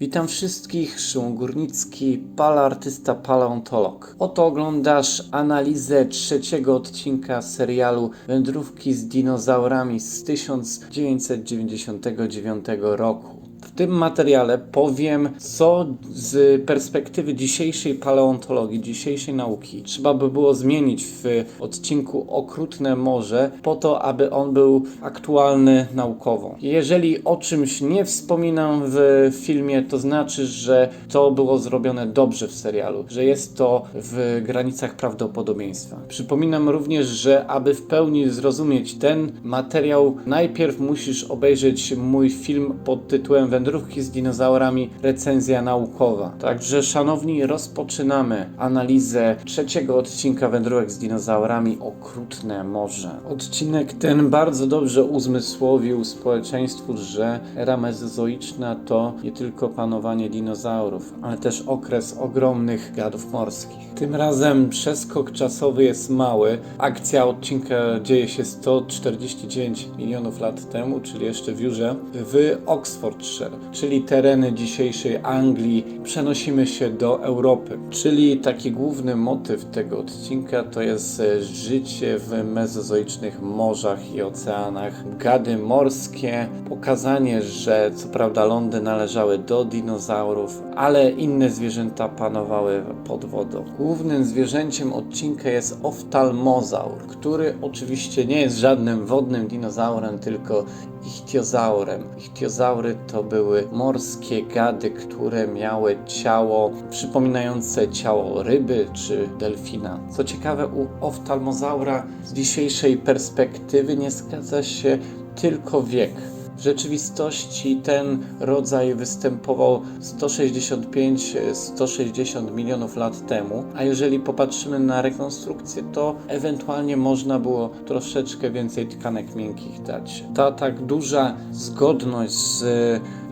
Witam wszystkich, Szymon Górnicki, paleartysta, paleontolog. Oto oglądasz analizę trzeciego odcinka serialu Wędrówki z dinozaurami z 1999 roku. Tym materiale powiem, co z perspektywy dzisiejszej paleontologii, dzisiejszej nauki trzeba by było zmienić w odcinku Okrutne Morze, po to, aby on był aktualny naukowo. Jeżeli o czymś nie wspominam w filmie, to znaczy, że to było zrobione dobrze w serialu, że jest to w granicach prawdopodobieństwa. Przypominam również, że aby w pełni zrozumieć ten materiał, najpierw musisz obejrzeć mój film pod tytułem Wędrówki z dinozaurami recenzja naukowa. Także szanowni, rozpoczynamy analizę trzeciego odcinka Wędrówek z dinozaurami Okrutne Morze. Odcinek ten bardzo dobrze uzmysłowił społeczeństwu, że era mezozoiczna to nie tylko panowanie dinozaurów, ale też okres ogromnych gadów morskich. Tym razem przeskok czasowy jest mały. Akcja odcinka dzieje się 149 milionów lat temu, czyli jeszcze w Jurze, w Oxfordshire, czyli tereny dzisiejszej Anglii. Przenosimy się do Europy. Czyli taki główny motyw tego odcinka to jest e, życie w mezozoicznych morzach i oceanach. Gady morskie, pokazanie, że co prawda lądy należały do dinozaurów, ale inne zwierzęta panowały pod wodą. Głównym zwierzęciem odcinka jest oftalmozaur, który oczywiście nie jest żadnym wodnym dinozaurem, tylko ichtiozaurem. Ichtiozaury to były morskie gady, które miały ciało przypominające ciało ryby czy delfina. Co ciekawe, u oftalmozaura z dzisiejszej perspektywy nie zgadza się tylko wiek. W rzeczywistości ten rodzaj występował 165-160 milionów lat temu, a jeżeli popatrzymy na rekonstrukcję, to ewentualnie można było troszeczkę więcej tkanek miękkich dać. Ta tak duża zgodność z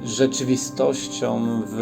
rzeczywistością w,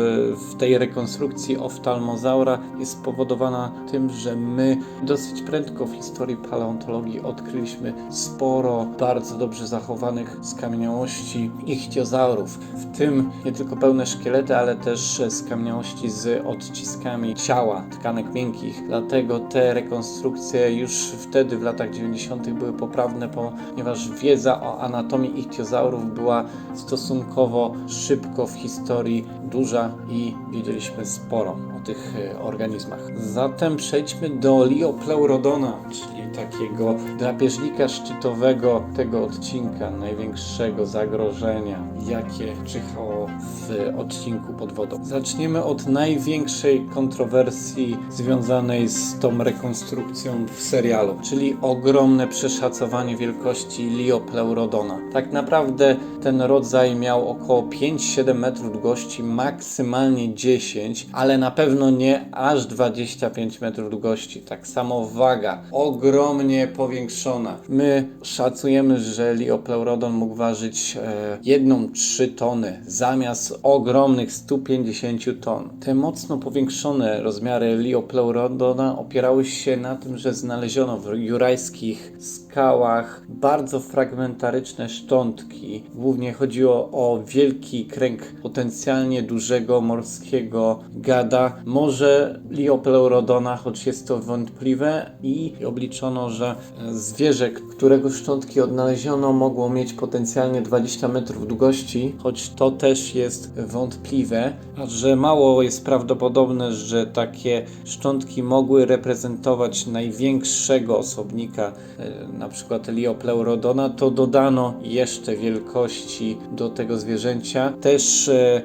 w tej rekonstrukcji oftalmozaura jest spowodowana tym, że my dosyć prędko w historii paleontologii odkryliśmy sporo bardzo dobrze zachowanych skamieniałości ichtiozaurów, w tym nie tylko pełne szkielety, ale też skamieniałości z odciskami ciała, tkanek miękkich. Dlatego te rekonstrukcje już wtedy w latach 90. były poprawne, ponieważ wiedza o anatomii ichtiozaurów była stosunkowo szybko w historii duża i wiedzieliśmy sporo o tych e, organizmach. Zatem przejdźmy do Liopleurodona, czyli takiego drapieżnika szczytowego tego odcinka, największego zagrożenia, jakie czyhało w odcinku pod wodą. Zaczniemy od największej kontrowersji związanej z tą rekonstrukcją w serialu, czyli ogromne przeszacowanie wielkości Liopleurodona. Tak naprawdę ten rodzaj miał około 5-7 metrów długości, maksymalnie 10, ale na pewno nie aż 25 metrów długości. Tak samo waga, ogromnie powiększona. My szacujemy, że Liopleurodon mógł ważyć e, 1-3 tony zamiast ogromnych 150 ton. Te mocno powiększone rozmiary Liopleurodona opierały się na tym, że znaleziono w jurajskich skałach bardzo fragmentaryczne szczątki. Głównie chodziło o wielki kręg potencjalnie dużego morskiego gada. Może Liopleurodona, choć jest to wątpliwe i obliczono, że zwierzę, którego szczątki odnaleziono, mogło mieć potencjalnie 20 metrów długości, choć to też jest wątpliwe, a że mało jest prawdopodobne, że takie szczątki mogły reprezentować największego osobnika, e, na przykład Liopleurodona, to dodano jeszcze wielkości do tego zwierzęcia. Też e,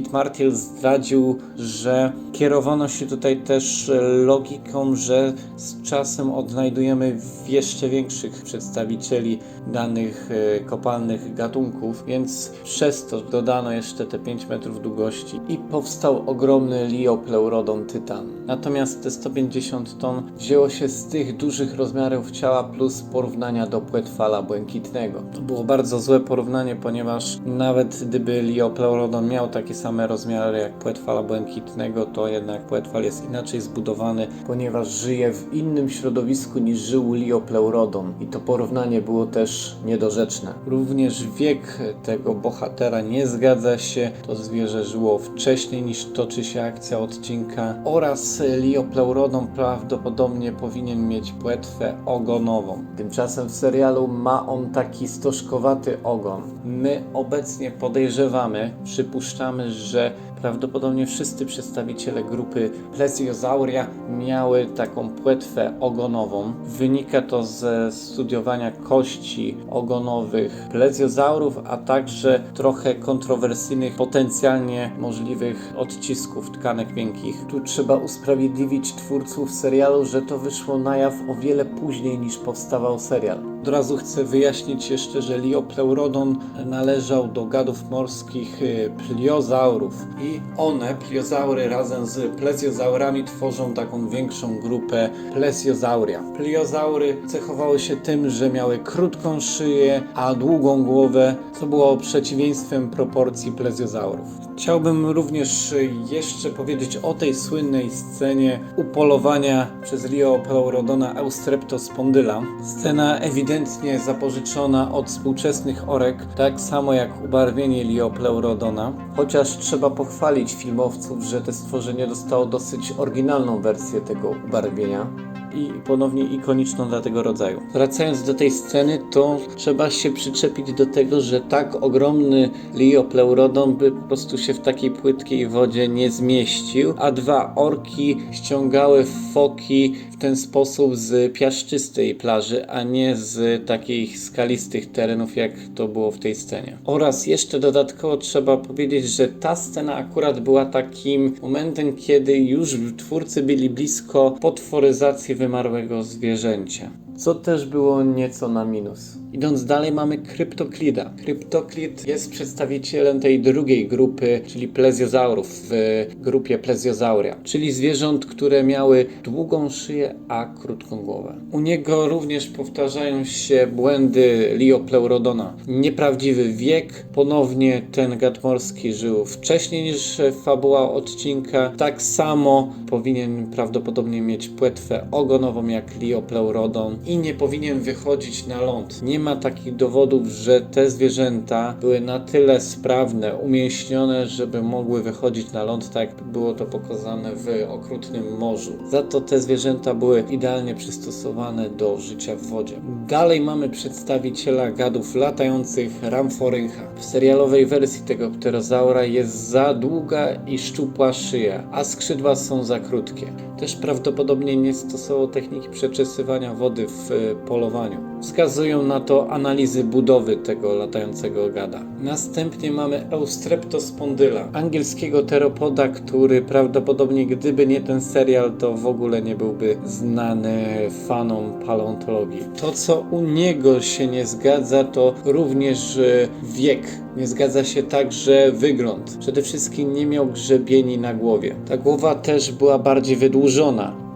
David Martiel zdradził, że kierowano się tutaj też logiką, że z czasem odnajdujemy jeszcze większych przedstawicieli danych e, kopalnych gatunków, więc przez to dodano jeszcze te 5 metrów długości i powstał ogromny Liopleurodon tytan. Natomiast te 150 ton wzięło się z tych dużych rozmiarów ciała plus porównania do płetwala błękitnego. To było bardzo złe porównanie, ponieważ nawet gdyby Liopleurodon miał takie same same rozmiary jak płetwala błękitnego, to jednak płetwal jest inaczej zbudowany, ponieważ żyje w innym środowisku niż żył Liopleurodon i to porównanie było też niedorzeczne. Również wiek tego bohatera nie zgadza się, to zwierzę żyło wcześniej niż toczy się akcja odcinka oraz Liopleurodon prawdopodobnie powinien mieć płetwę ogonową. Tymczasem w serialu ma on taki stożkowaty ogon. My obecnie podejrzewamy, przypuszczamy, że że prawdopodobnie wszyscy przedstawiciele grupy Plesiosauria miały taką płetwę ogonową. Wynika to ze studiowania kości ogonowych plesiozaurów, a także trochę kontrowersyjnych, potencjalnie możliwych odcisków tkanek miękkich. Tu trzeba usprawiedliwić twórców serialu, że to wyszło na jaw o wiele później niż powstawał serial. Od razu chcę wyjaśnić jeszcze, że Liopleurodon należał do gadów morskich y, pliozaurów i one, pliozaury razem z plesiozaurami tworzą taką większą grupę plesiosauria. Pliozaury cechowały się tym, że miały krótką szyję, a długą głowę, co było przeciwieństwem proporcji plesiozaurów. Chciałbym również jeszcze powiedzieć o tej słynnej scenie upolowania przez Liopleurodona Eustreptospondyla. Scena ewidentnie zapożyczona od współczesnych orek, tak samo jak ubarwienie Liopleurodona. Chociaż trzeba pochwalić filmowców, że to stworzenie dostało dosyć oryginalną wersję tego ubarwienia i ponownie ikoniczną dla tego rodzaju. Wracając do tej sceny, to trzeba się przyczepić do tego, że tak ogromny Liopleurodon by po prostu się w takiej płytkiej wodzie nie zmieścił, a dwa orki ściągały foki w ten sposób z piaszczystej plaży, a nie z takich skalistych terenów, jak to było w tej scenie. Oraz jeszcze dodatkowo trzeba powiedzieć, że ta scena akurat była takim momentem, kiedy już twórcy byli blisko potworyzacji wymarłego zwierzęcia. Co też było nieco na minus. Idąc dalej mamy Kryptoklida. Kryptoklid jest przedstawicielem tej drugiej grupy, czyli plesiozaurów w grupie plesiosauria, czyli zwierząt, które miały długą szyję, a krótką głowę. U niego również powtarzają się błędy Liopleurodona. Nieprawdziwy wiek, ponownie ten gad morski żył wcześniej niż fabuła odcinka. Tak samo powinien prawdopodobnie mieć płetwę ogonową jak Liopleurodon i nie powinien wychodzić na ląd. Nie ma takich dowodów, że te zwierzęta były na tyle sprawne, umięśnione, żeby mogły wychodzić na ląd, tak jak było to pokazane w okrutnym morzu. Za to te zwierzęta były idealnie przystosowane do życia w wodzie. Dalej mamy przedstawiciela gadów latających Ramforyncha. W serialowej wersji tego pterozaura jest za długa i szczupła szyja, a skrzydła są za krótkie. Też prawdopodobnie nie stosował techniki przeczesywania wody w e, polowaniu. Wskazują na to analizy budowy tego latającego gada. Następnie mamy Eustreptospondyla, angielskiego teropoda, który prawdopodobnie gdyby nie ten serial, to w ogóle nie byłby znany fanom paleontologii. To, co u niego się nie zgadza, to również e, wiek. Nie zgadza się także wygląd. Przede wszystkim nie miał grzebieni na głowie. Ta głowa też była bardziej wydłużona.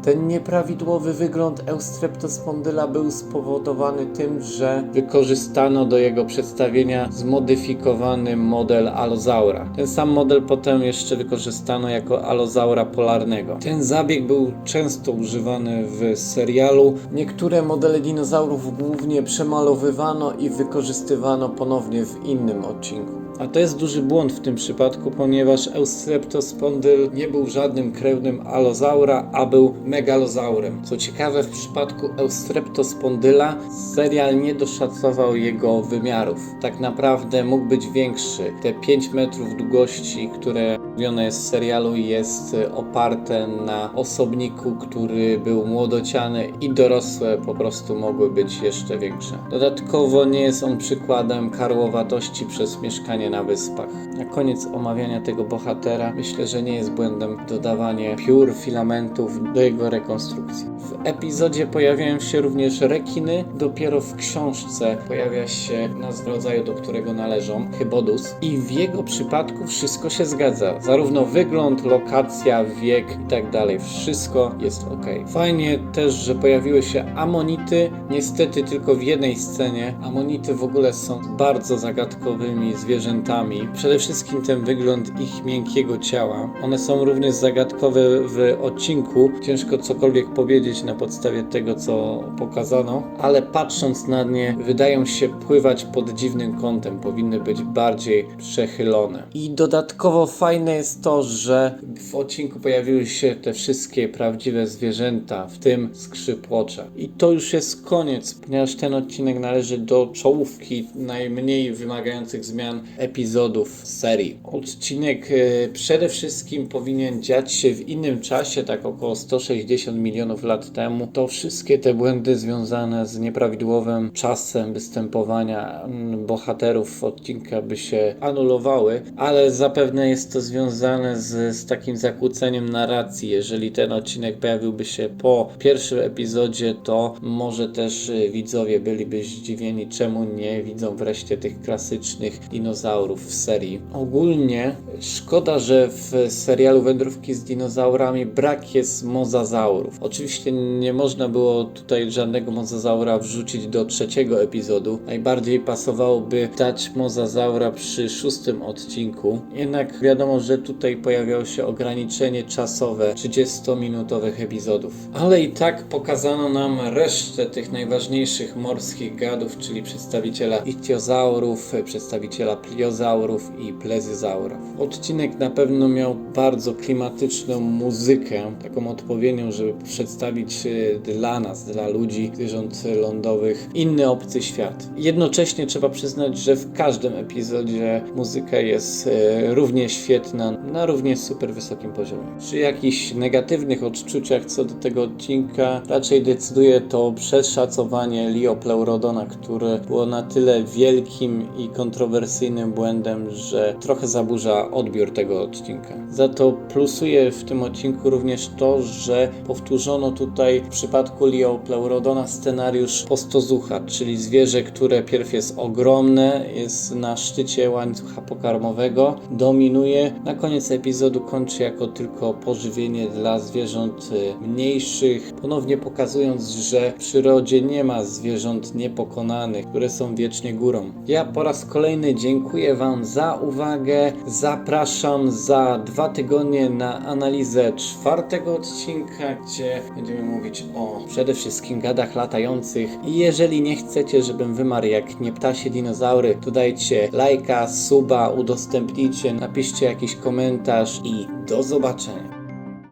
Ten nieprawidłowy wygląd Eustreptospondyla był spowodowany tym, że wykorzystano do jego przedstawienia zmodyfikowany model alozaura. Ten sam model potem jeszcze wykorzystano jako alozaura polarnego. Ten zabieg był często używany w serialu. Niektóre modele dinozaurów głównie przemalowywano i wykorzystywano ponownie w innym odcinku. A to jest duży błąd w tym przypadku, ponieważ Eustreptospondyl nie był żadnym krewnym alozaura, a był megalozaurem. Co ciekawe, w przypadku Eustreptospondyla serial nie doszacował jego wymiarów. Tak naprawdę mógł być większy. Te 5 metrów długości, które jest w serialu, jest e, oparte na osobniku, który był młodociany i dorosłe po prostu mogły być jeszcze większe. Dodatkowo nie jest on przykładem karłowatości przez mieszkanie na wyspach. Na koniec omawiania tego bohatera myślę, że nie jest błędem dodawanie piór, filamentów do jego rekonstrukcji. W epizodzie pojawiają się również rekiny, dopiero w książce pojawia się nazwa rodzaju, do którego należą, Hybodus i w jego przypadku wszystko się zgadza. Zarówno wygląd, lokacja, wiek i tak dalej, wszystko jest ok. Fajnie też, że pojawiły się amonity, niestety tylko w jednej scenie. Amonity w ogóle są bardzo zagadkowymi zwierzętami. Przede wszystkim ten wygląd ich miękkiego ciała. One są również zagadkowe w odcinku. Ciężko cokolwiek powiedzieć na podstawie tego, co pokazano, ale patrząc na nie, wydają się pływać pod dziwnym kątem. Powinny być bardziej przechylone. I dodatkowo fajne jest to, że w odcinku pojawiły się te wszystkie prawdziwe zwierzęta, w tym skrzypłocze. I to już jest koniec, ponieważ ten odcinek należy do czołówki najmniej wymagających zmian epizodów serii. Odcinek e, przede wszystkim powinien dziać się w innym czasie, tak około 160 milionów lat temu. To wszystkie te błędy związane z nieprawidłowym czasem występowania bohaterów odcinka by się anulowały, ale zapewne jest to związane z, z takim zakłóceniem narracji. Jeżeli ten odcinek pojawiłby się po pierwszym epizodzie, to może też y, widzowie byliby zdziwieni, czemu nie widzą wreszcie tych klasycznych dinozaurów w serii. Ogólnie szkoda, że w serialu Wędrówki z dinozaurami brak jest mozazaurów. Oczywiście nie można było tutaj żadnego mozazaura wrzucić do trzeciego epizodu. Najbardziej pasowałoby dać mozazaura przy szóstym odcinku. Jednak wiadomo, że tutaj pojawiało się ograniczenie czasowe 30-minutowych epizodów. Ale i tak pokazano nam resztę tych najważniejszych morskich gadów, czyli przedstawiciela ichthyozaurów, przedstawiciela pliozaurów i plezyzaurów. Odcinek na pewno miał bardzo klimatyczną muzykę, taką odpowiednią, żeby przedstawić e, dla nas, dla ludzi, zwierząt lądowych, inny obcy świat. Jednocześnie trzeba przyznać, że w każdym epizodzie muzyka jest e, równie świetna, na równie super wysokim poziomie. Przy jakichś negatywnych odczuciach co do tego odcinka raczej decyduje to przeszacowanie Liopleurodona, które było na tyle wielkim i kontrowersyjnym błędem, że trochę zaburza odbiór tego odcinka. Za to plusuje w tym odcinku również to, że powtórzono tutaj w przypadku Liopleurodona scenariusz postozucha, czyli zwierzę, które pierw jest ogromne, jest na szczycie łańcucha pokarmowego, dominuje, na koniec epizodu kończy jako tylko pożywienie dla zwierząt y, mniejszych, ponownie pokazując, że w przyrodzie nie ma zwierząt niepokonanych, które są wiecznie górą. Ja po raz kolejny dziękuję Wam za uwagę. Zapraszam za dwa tygodnie na analizę czwartego odcinka, gdzie będziemy mówić o przede wszystkim gadach latających. I jeżeli nie chcecie, żebym wymarł jak nie ptasie dinozaury, to dajcie lajka, suba, udostępnijcie, napiszcie jakiś komentarz i do zobaczenia.